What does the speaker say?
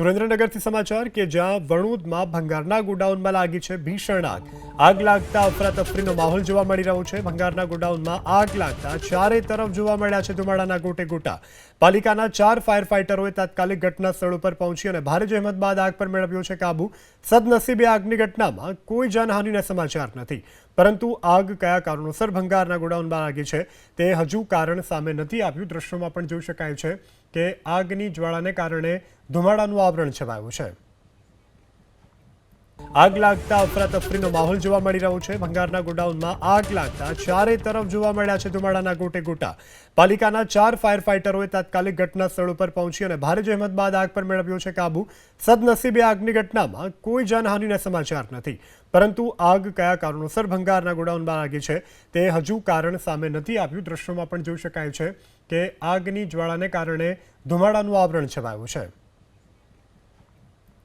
સુરેન્દ્રનગરથી સમાચાર કે જ્યાં વણુદમાં ભંગારના ગોડાઉનમાં લાગી છે ભીષણ આગ. આગ લાગતા અફરાતફરીનો માહોલ જોવા મળી રહ્યો છે. ભંગારના ગોડાઉનમાં આગ લાગતા ચારે તરફ જોવા મળ્યા છે ધુમાડાના ગોટે ગોટા. પાલિકાના ચાર ફાયર ફાઇટરોએ તાત્કાલિક ઘટના સ્થળ ઉપર પહોંચી અને ભારે જહેમત બાદ આગ પર મેળવ્યો છે કાબુ. સદનસીબે આગની ઘટનામાં કોઈ જાનહાનિના સમાચાર નથી. પરંતુ આગ કયા કારણોસર ભંગારના ગોડાઉનમાં લાગી છે તે હજુ કારણ સામે નથી આવ્યું. દ્રશ્યોમાં પણ જોઈ શકાય છે કે આગની જ્વાળાને કારણે ધુમાડાનું આવરણ છવાયું છે. આગ લાગતા અફરાતફરીનો માહોલ જોવા મળી રહ્યો છે. ભંગારના ગોડાઉનમાં આગ લાગતા ચારે તરફ જોવા મળ્યા છે ધુમાડાના ગોટે ગોટા. પાલિકાના ચાર ફાયર ફાઇટરોએ તાત્કાલિક ઘટના સ્થળ ઉપર પહોંચી અને ભારે જહેમત બાદ આગ પર મેળવ્યો છે કાબુ. સદનસીબે આગની ઘટનામાં કોઈ જાનહાનિના સમાચાર નથી. પરંતુ આગ કયા કારણોસર ભંગારના ગોડાઉનમાં લાગી છે તે હજુ કારણ સામે નથી આવ્યું. દ્રશ્યોમાં પણ જોઈ શકાય છે કે આગની જ્વાળાને કારણે ધુમાડાનું આવરણ છવાયું છે.